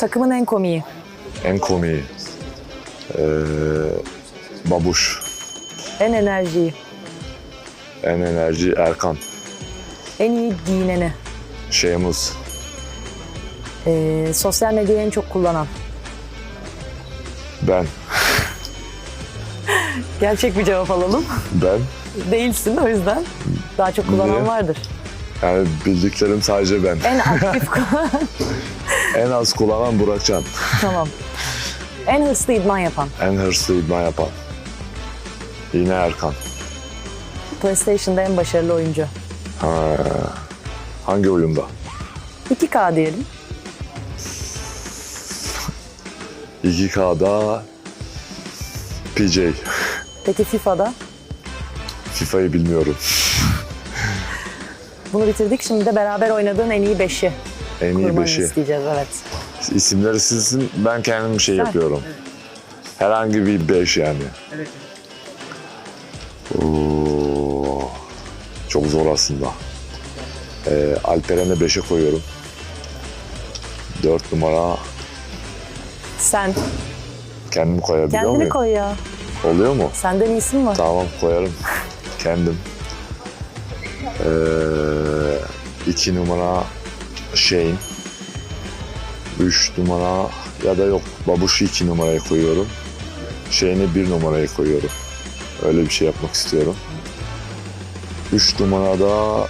Takımın en komiği. En komiği. Ee, babuş. En enerjiyi. En enerji Erkan. En iyi giyineni. Şeyhmuz. Ee, sosyal medyayı en çok kullanan. Ben. Gerçek bir cevap alalım. Ben. Değilsin o yüzden. Daha çok kullanan Niye? vardır. Yani bildiklerim sadece ben. En aktif kullanan. En az kullanan Burakcan. tamam. En hırslı idman yapan. En hırslı idman yapan. Yine Erkan. PlayStation'da en başarılı oyuncu. Ha, hangi oyunda? 2K diyelim. 2K'da PJ. Peki FIFA'da? FIFA'yı bilmiyorum. Bunu bitirdik. Şimdi de beraber oynadığın en iyi beşi. En iyi Kurmanı beşi. isteyeceğiz evet. İsimleri sizin, ben kendim bir şey yapıyorum. Herhangi bir beş yani. Evet. Oo, çok zor aslında. Ee, Alperen'e beşe koyuyorum. Dört numara Sen kendim koyabiliyor kendini muyum? koy ya. Oluyor mu? Senden iyisi mi var? Tamam koyarım. Kendim. Ee, iki numara Shane. Üç numara ya da yok Babuş'u iki numaraya koyuyorum. Shane'i bir numaraya koyuyorum. Öyle bir şey yapmak istiyorum. Üç numarada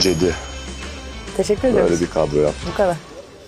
Cedi. Teşekkür ediyoruz. Böyle bir kadro yap. Bu kadar.